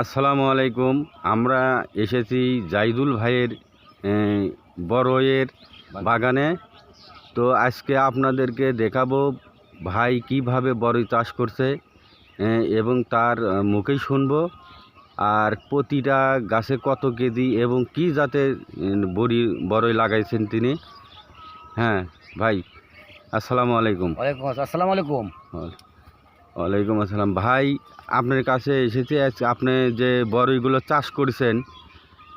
আসসালামু আলাইকুম। আমরা এসেছি জাইদুল ভাইয়ের এ, বড়ইয়ের বাগানে। তো আজকে আপনাদেরকে দেখাবো ভাই কীভাবে বড়ই চাষ করছে এবং তার মুখেই শুনব। আর প্রতিটা গাছে কত কেজি এবং কি জাতের বড়ি বড়ই লাগাইছেন তিনি। হ্যাঁ ভাই আসসালামু আলাইকুম। ওয়ালাইকুম আসসালামু। আলাইকুম। ওয়ালাইকুম আসসালাম। ভাই, আপনার কাছে এসেছি আপনি যে বড়ইগুলো চাষ করেছেন,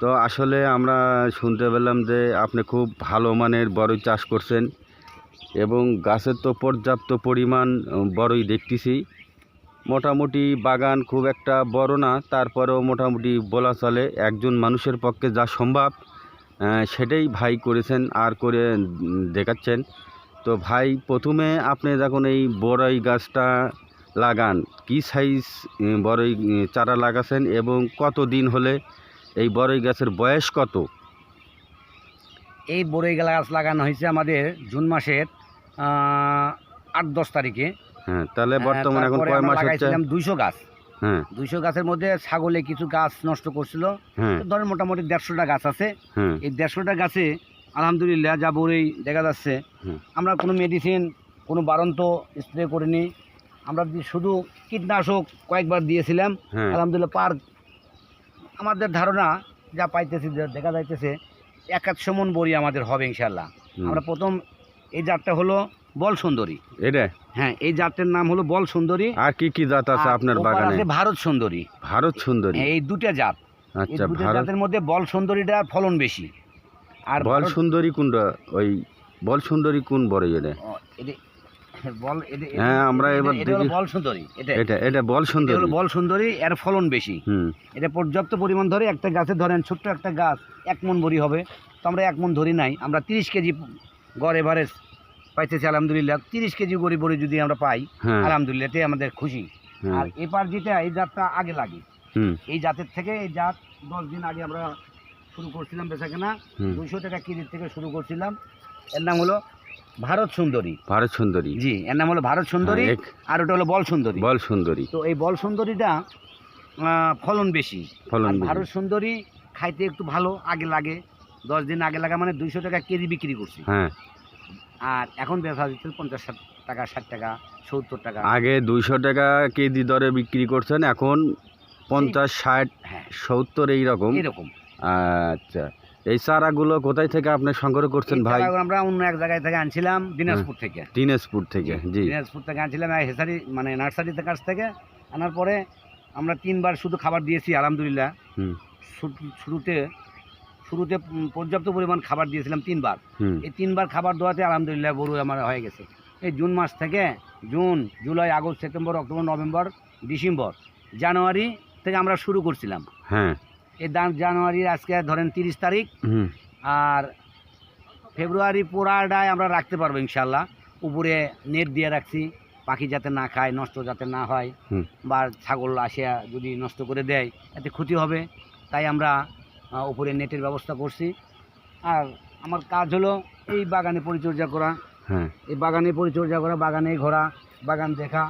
তো আসলে আমরা শুনতে পেলাম যে আপনি খুব ভালো মানের বড়ই চাষ করছেন এবং গাছের তো পর্যাপ্ত পরিমাণ বড়ই দেখতেছি। মোটামুটি বাগান খুব একটা বড় না, তারপরেও মোটামুটি বলা চলে একজন মানুষের পক্ষে যা সম্ভব সেটাই ভাই করেছেন আর করে দেখাচ্ছেন। তো ভাই, প্রথমে আপনি যখন এই বড়ই গাছটা লাগান? কি সাইজ বড়ই চারা লাগাছেন এবং কত দিন হলে এই বড়ই গাছের বয়স কত? এই বড়ই গাছ লাগানো হয়েছে আমাদের জুন মাসের আট দশ তারিখে। হ্যাঁ তাহলে বর্তমানে এখন কয় মাস হচ্ছে? দুইশো গাছ। হ্যাঁ। দুইশো গাছের মধ্যে ছাগলে কিছু গাছ নষ্ট করছিল। হ্যাঁ। ধরেন মোটামুটি দেড়শোটা গাছ আছে। হ্যাঁ। এই দেড়শোটা গাছে আলহামদুলিল্লাহ যা বড়ই দেখা যাচ্ছে আমরা কোনো মেডিসিন কোনো বারন্ত স্প্রে করিনি। আমরা যে শুধু কীটনাশক কয়েকবার দিয়েছিলাম হ্যাঁ। আলহামদুলিল্লাহ পার আমাদের ধারণা যা পাইতেছি যা দেখা যাইতেছে এক একশো মন বড়ি আমাদের হবে ইনশাল্লাহ আমরা প্রথম এই জাতটা হলো বল সুন্দরী এটা? হ্যাঁ এই জাতের নাম হলো বল সুন্দরী আর কি কি জাত আছে আপনার বাগানে? ভারত সুন্দরী। ভারত সুন্দরী। এই দুটা জাত। আচ্ছা জাতের মধ্যে বল সুন্দরীটা ফলন বেশি। আর বল সুন্দরী কোনটা? ওই বল সুন্দরী কোন ও, এটি- বল হ্যাঁ, আমরা এবার দেখি। বল সুন্দরী এটা এটা এটা বল সুন্দরী। বল সুন্দরী এর ফলন বেশি। এটা পর্যাপ্ত পরিমাণ ধরে একটা গাছে ধরেন ছোট্ট একটা গাছ এক মন বড়ি হবে। তো আমরা এক মন ধরি নাই আমরা তিরিশ কেজি গড় এভারেজ পাইতেছি আলহামদুলিল্লাহ। তিরিশ কেজি গড়ি বড়ি যদি আমরা পাই হ্যাঁ। আলহামদুলিল্লাহ এতে আমাদের খুশি। হ্যাঁ। আর এপার যেটা এই জাতটা আগে লাগে। এই জাতের থেকে এই জাত দশ দিন আগে আমরা শুরু করছিলাম বেচা কেনা দুইশো টাকা কেজির থেকে শুরু করছিলাম। এর নাম হলো ভারত সুন্দরী। ভারত সুন্দরী। জি এর নাম হলো ভারত সুন্দরী হ্যাঁ, আর ওটা হলো বল সুন্দরী। বল সুন্দরী। তো এই বল সুন্দরীটা ফলন বেশি। ফলন ভারত সুন্দরী খাইতে একটু ভালো আগে লাগে। দশ দিন আগে লাগা মানে দুইশো টাকা কেজি বিক্রি করছি। হ্যাঁ। আর এখন বেচা দিচ্ছে পঞ্চাশ ষাট টাকা ষাট টাকা সত্তর টাকা। আগে দুইশো টাকা কেজি দরে বিক্রি করছেন এখন পঞ্চাশ ষাট হ্যাঁ। সত্তর এই রকম এরকম আচ্ছা। এই চারাগুলো কোথায় থেকে আপনি সংগ্রহ করছেন ভাই? আমরা অন্য এক জায়গায় থেকে আনছিলাম দিনাজপুর থেকে। দিনাজপুর থেকে জি দিনাজপুর থেকে আনছিলাম হেসারি মানে নার্সারিতে কাছ থেকে। আনার পরে আমরা তিনবার শুধু খাবার দিয়েছি আলহামদুলিল্লাহ। হুম। শুরুতে শুরুতে পর্যাপ্ত পরিমাণ খাবার দিয়েছিলাম তিনবার। এই তিনবার খাবার দেওয়াতে আলহামদুলিল্লাহ গরু আমার হয়ে গেছে। এই জুন মাস থেকে June July August September October November December January থেকে আমরা শুরু করছিলাম। হ্যাঁ। এই জানুয়ারির আজকে ধরেন তিরিশ তারিখ। আর ফেব্রুয়ারি পোড়াটায় আমরা রাখতে পারব ইনশাল্লাহ। উপরে নেট দিয়ে রাখছি পাখি যাতে না খায় নষ্ট যাতে না হয় বা ছাগল আসিয়া যদি নষ্ট করে দেয় এতে ক্ষতি হবে। তাই আমরা উপরে নেটের ব্যবস্থা করছি। আর আমার কাজ হলো এই বাগানে পরিচর্যা করা। হ্যাঁ। এই বাগানে পরিচর্যা করা বাগানে ঘোরা বাগান দেখা।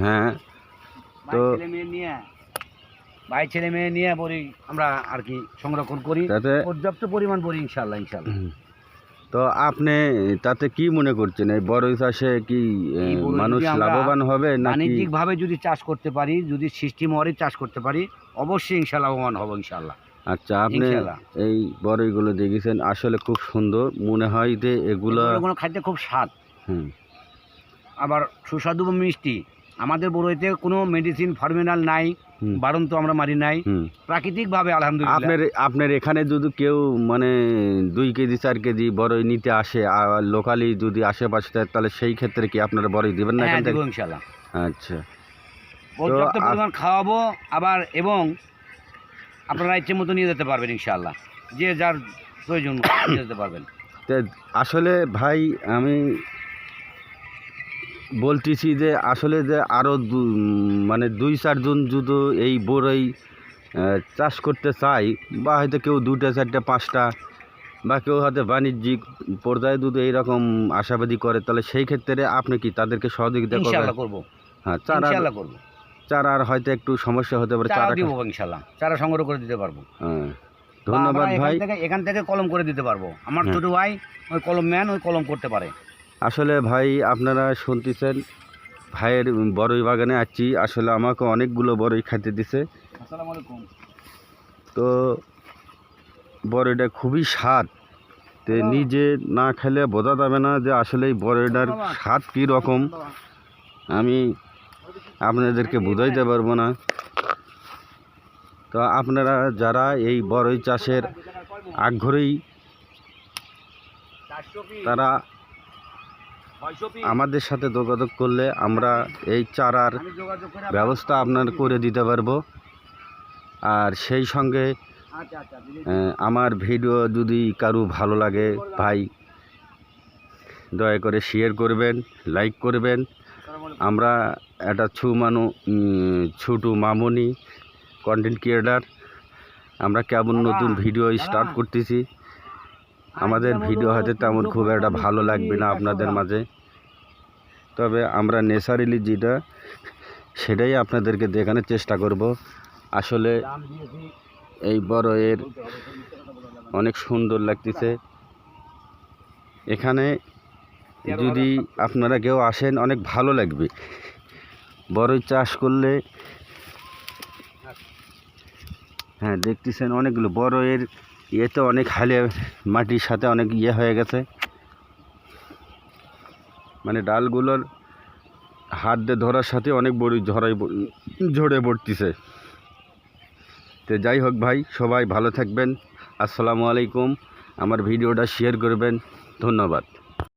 হ্যাঁ। তো- ভাই ছেলে মেয়ে নিয়ে বড়ি আমরা আর কি সংরক্ষণ করি। পর্যাপ্ত পরিমাণ বড়ি ইনশাল্লাহ ইনশাল্লাহ তো আপনি তাতে কি মনে করছেন? এই বড়ই চাষে কি মানুষ লাভবান হবে বাণিজ্যিকভাবে যদি চাষ করতে পারি যদি সিস্টেম ওয়ারি চাষ করতে পারি অবশ্যই ইনশাল্লাহ লাভবান হব ইনশাল্লাহ আচ্ছা আপনি। এই বড়ইগুলো দেখেছেন আসলে খুব সুন্দর। মনে হয় যে এগুলো খাইতে খুব স্বাদ। হুম। আবার সুস্বাদু মিষ্টি। আমাদের বড়ইতে কোনো মেডিসিন ফর্মিনাল নাই বারণ তো আমরা মারি নাই। প্রাকৃতিকভাবে আলহামদুলিল্লাহ। আপনার আপনার এখানে যদি কেউ মানে দুই কেজি চার কেজি বড়ই নিতে আসে আর লোকালি যদি আশেপাশে থাকে তাহলে সেই ক্ষেত্রে কি আপনারা বড়ই দিবেন না হ্যাঁ দেবো ইনশাল্লাহ আচ্ছা। পর্যাপ্ত পরিমাণ খাওয়াবো আবার এবং আপনারা ইচ্ছে মতো নিয়ে যেতে পারবেন ইনশাল্লাহ যে যার প্রয়োজন নিয়ে যেতে পারবেন। তে আসলে ভাই আমি বলতেছি যে আসলে যে আরও মানে দুই চারজন যদি এই বড়ই চাষ করতে চাই বা হয়তো কেউ দুটা চারটা পাঁচটা বা কেউ হয়তো বাণিজ্যিক পর্যায়ে যদি এইরকম আশাবাদী করে তাহলে সেই ক্ষেত্রে আপনি কি তাদেরকে সহযোগিতা করব। হ্যাঁ চারা করব। চারার হয়তো একটু সমস্যা হতে পারে চারা চারা দিব ইনশাল্লাহ চারা সংগ্রহ করে দিতে পারব। হ্যাঁ ধন্যবাদ ভাই। এখান থেকে কলম করে দিতে পারব। আমার হ্যাঁ। ছোট ভাই ওই কলম ম্যান ওই কলম করতে পারে। আসলে ভাই আপনারা শুনতেছেন ভাইয়ের বড়ই বাগানে আছি। আসলে আমাকে অনেকগুলো বড়ই খাইতে দিছে। তো বড়ইটা খুবই স্বাদ। তে নিজে না খেলে বোঝা যাবে না যে আসলে এই বড়ইটার স্বাদ কী রকম। আমি আপনাদেরকে বোঝাইতে পারব না। তো আপনারা যারা এই বড়ই চাষের আগ্রহী তারা আমাদের সাথে যোগাযোগ করলে আমরা এই চারার ব্যবস্থা আপনার করে দিতে পারব। আর সেই সঙ্গে আচ্ছা আচ্ছা আমার ভিডিও যদি কারু ভালো লাগে ভাই দয়া করে শেয়ার করবেন লাইক করবেন। আমরা একটা ছু মানু ছোটো মামনি কন্টেন্ট ক্রিয়েটার আমরা কেমন নতুন ভিডিও স্টার্ট করতেছি। আমাদের ভিডিও হয়তো তেমন খুব একটা ভালো লাগবে না আপনাদের মাঝে। তবে আমরা নেচারালি যেটা, সেটাই আপনাদেরকে দেখানোর চেষ্টা করব। আসলে এই বড় এর। অনেক সুন্দর লাগতেছে। এখানে যদি আপনারা কেউ আসেন, অনেক ভালো লাগবে। বড়ই চাষ করলে হ্যাঁ দেখতেছেন অনেকগুলো বড় এর ইয়েতে অনেক হালে মাটির সাথে অনেক ইয়ে হয়ে গেছে। মানে ডালগুলোর হাত দিয়ে ধরার সাথে অনেক বড় ঝরাই ঝরে পড়তেছে। তো যাই হোক ভাই, সবাই ভালো থাকবেন। আসসালামু আলাইকুম। আমার ভিডিওটা শেয়ার করবেন। ধন্যবাদ।